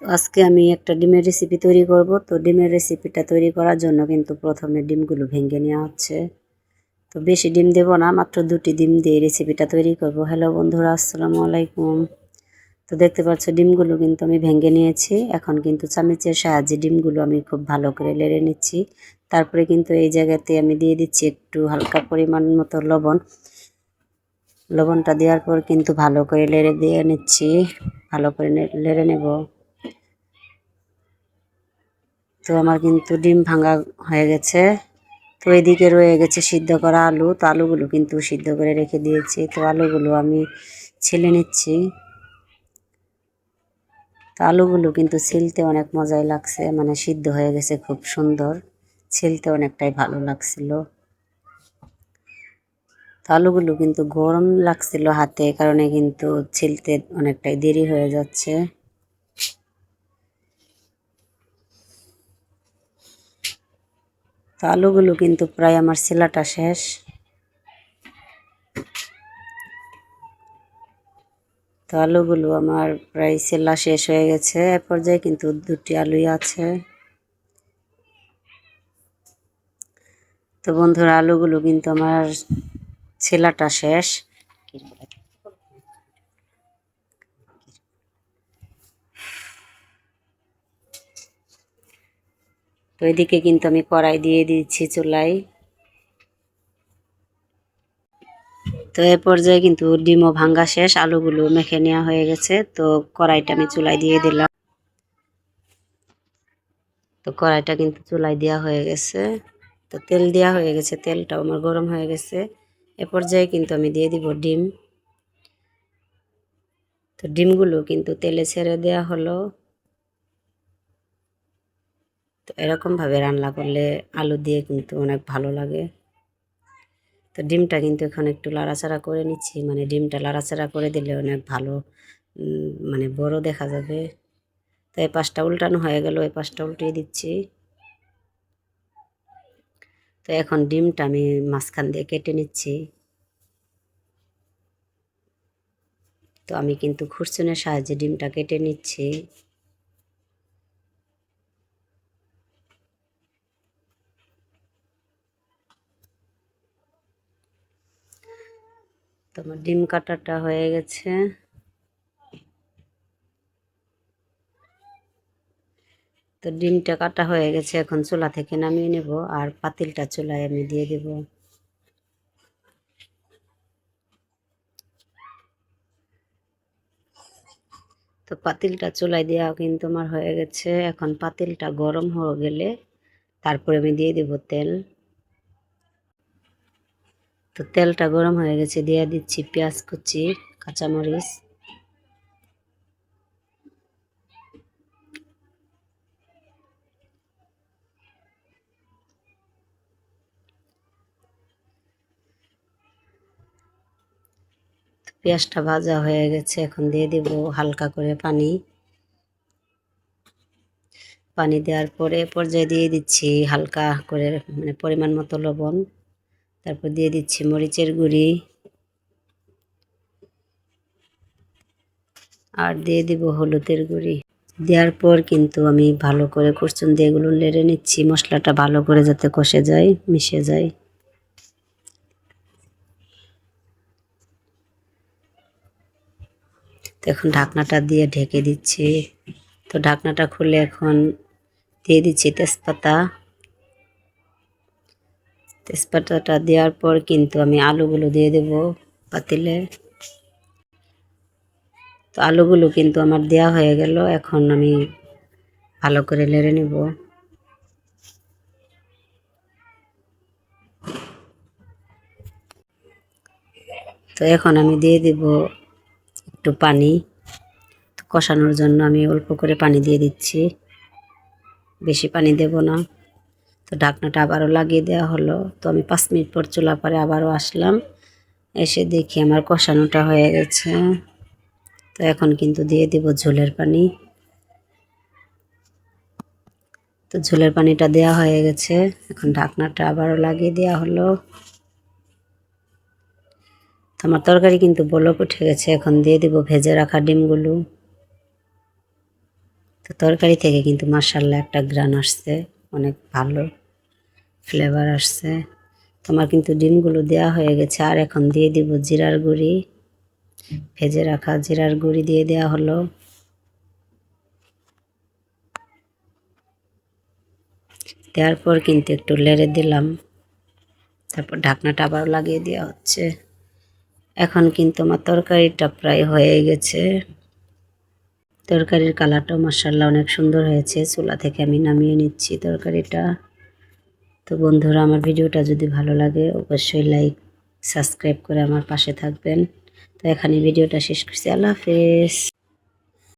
তো আজকে আমি একটা ডিমের রেসিপি তৈরি করব। তো ডিমের রেসিপিটা তৈরি করার জন্য কিন্তু প্রথমে ডিমগুলো ভেঙে নেওয়া হচ্ছে। তো বেশি ডিম দেব না, মাত্র দুটি ডিম দিয়ে রেসিপিটা তৈরি করব। হ্যালো বন্ধুরা, আসসালামু আলাইকুম। তো দেখতে পাচ্ছ, ডিমগুলো কিন্তু আমি ভেঙে নিয়েছি। এখন কিন্তু চামচের সাহায্যে ডিমগুলো আমি খুব ভালো করে লেড়ে নিচ্ছি। তারপরে কিন্তু এই জায়গাতে আমি দিয়ে দিচ্ছি একটু হালকা পরিমাণ মতো লবণ। লবণটা দেওয়ার পর কিন্তু ভালো করে লেড়ে দিয়ে নিচ্ছি। ভালো করে লেড়ে নেব। তো আমার কিন্তু ডিম ভাঙা হয়ে গেছে। তো এদিকে রয়ে গেছে সিদ্ধ করা আলু। তো আলুগুলো কিন্তু সিদ্ধ করে রেখে দিয়েছি। তো আলুগুলো আমি ছিলে নিচ্ছি। তো আলুগুলো কিন্তু ছিলতে অনেক মজাই লাগছে। মানে সিদ্ধ হয়ে গেছে খুব সুন্দর। ছিলতে অনেকটাই ভালো লাগছিল। তো আলুগুলো কিন্তু গরম লাগছিল হাতে। কারণে কিন্তু ছিলতে অনেকটাই দেরি হয়ে যাচ্ছে। তো আলুগুলো কিন্তু প্রায় আমার সেলাটা শেষ। তো আলুগুলো আমার প্রায় সেলা শেষ হয়ে গেছে। এ পর্যায়ে কিন্তু দুটি আলুই আছে। তো বন্ধুরা, আলুগুলো কিন্তু আমার ছেলাটা শেষ। তো এদিকে কিন্তু আমি কড়াই দিয়ে দিচ্ছি চুলাই তো এ পর্যায়ে কিন্তু ডিমও ভাঙ্গা শেষ, আলুগুলো মেখে নেওয়া হয়ে গেছে। তো কড়াইটা আমি চুলাই দিয়ে দিলাম। তো কড়াইটা কিন্তু চুলাই দেওয়া হয়ে গেছে। তো তেল দেওয়া হয়ে গেছে, তেলটাও আমার গরম হয়ে গেছে। এ পর্যায়ে কিন্তু আমি দিয়ে দিব ডিম। তো ডিমগুলো কিন্তু তেলে ছেড়ে দেওয়া হলো। তো এরকমভাবে রান্না করলে আলু দিয়ে কিন্তু অনেক ভালো লাগে। তো ডিমটা কিন্তু এখন একটু লাড়াচাড়া করে নিচ্ছি মানে ডিমটা লাড়াচাড়া করে দিলে অনেক ভালো মানে বড় দেখা যাবে। তো এই পাশটা উল্টানো হয়ে গেল, এই পাশটা উল্টিয়ে দিচ্ছি। তো এখন ডিমটা আমি মাঝখান দিয়ে কেটে নিচ্ছি। তো আমি কিন্তু খুরচুনের সাহায্যে ডিমটা কেটে নিচ্ছি। তোমার ডিম কাটাটা হয়ে গেছে। তো ডিমটা কাটা হয়ে গেছে, এখন চুলা থেকে নামিয়ে নেব আর পাতিলটা চুলায় আমি দিয়ে দেব। তো পাতিলটা চুলায় দেওয়া কিন্তু আমার হয়ে গেছে। এখন পাতিলটা গরম হয়ে গেলে তারপরে আমি দিয়ে দেব তেল। তো তেলটা গরম হয়ে গেছে, দিয়ে দিচ্ছি পেঁয়াজ কুচি, কাঁচামরিচ। পেঁয়াজটা ভাজা হয়ে গেছে, এখন দিয়ে দিব হালকা করে পানি। পানি দেওয়ার পরে পর্যায়ে দিয়ে দিচ্ছি হালকা করে মানে পরিমাণ মতো লবণ। তারপর দিয়ে দিচ্ছি মরিচের গুঁড়ি। আর দিয়ে দিব হলুদের গুঁড়ি। দেওয়ার পর কিন্তু আমি ভালো করে কুরচুন দিয়ে এগুলো লেড়ে নিচ্ছি। মশলাটা ভালো করে যাতে কষে যায়, মিশে যায়। তো এখন ঢাকনাটা দিয়ে ঢেকে দিচ্ছি। তো ঢাকনাটা খুলে এখন দিয়ে দিচ্ছি তেজপাতা। তেজপাতাটা দেওয়ার পর কিন্তু আমি আলুগুলো দিয়ে দেব পাতিলে। তো আলুগুলো কিন্তু আমার দেওয়া হয়ে গেল, এখন আমি ভালো করে লেড়ে নেব। তো এখন আমি দিয়ে দেব একটু পানি। কষানোর জন্য আমি অল্প করে পানি দিয়ে দিচ্ছি। বেশি পানি দেব না। তো ঢাকনাটা আবারও লাগিয়ে দেওয়া হলো। তো আমি পাঁচ মিনিট পর চুলা পরে আবারও আসলাম। এসে দেখি আমার কষানোটা হয়ে গেছে। তো এখন কিন্তু দিয়ে দিব ঝোলের পানি। তো ঝোলের পানিটা দেওয়া হয়ে গেছে। এখন ঢাকনাটা আবারও লাগিয়ে দেওয়া হলো। তো আমার তরকারি কিন্তু বলক উঠে গেছে। এখন দিয়ে দিব ভেজে রাখা ডিমগুলো। তো তরকারি থেকে কিন্তু মার্শাল্লাহ একটা গ্রান আসছে। অনেক ভালো। ফ্লেভার আসছে। তোমার কিন্তু ডিমগুলো দেওয়া হয়ে গেছে। আর এখন দিয়ে দিব জিরার গুঁড়ি। ভেজে রাখা জিরার গুঁড়ি দিয়ে দেওয়া হলো। দেওয়ার পর কিন্তু একটু লেড়ে দিলাম। তারপর ঢাকনাটা আবার লাগিয়ে দেওয়া হচ্ছে। এখন কিন্তু আমার তরকারিটা প্রায় হয়ে গেছে। তরকারির কালারটাও মার্শাল্লাহ অনেক সুন্দর হয়েছে। চুলা থেকে আমি নামিয়ে নিচ্ছি তরকারিটা। তো বন্ধুরা, আমার ভিডিওটা যদি ভালো লাগে, অবশ্যই লাইক সাবস্ক্রাইব করে আমার পাশে থাকবেন। তো এখানে ভিডিওটা শেষ করছি। আল্লাহ হাফেজ।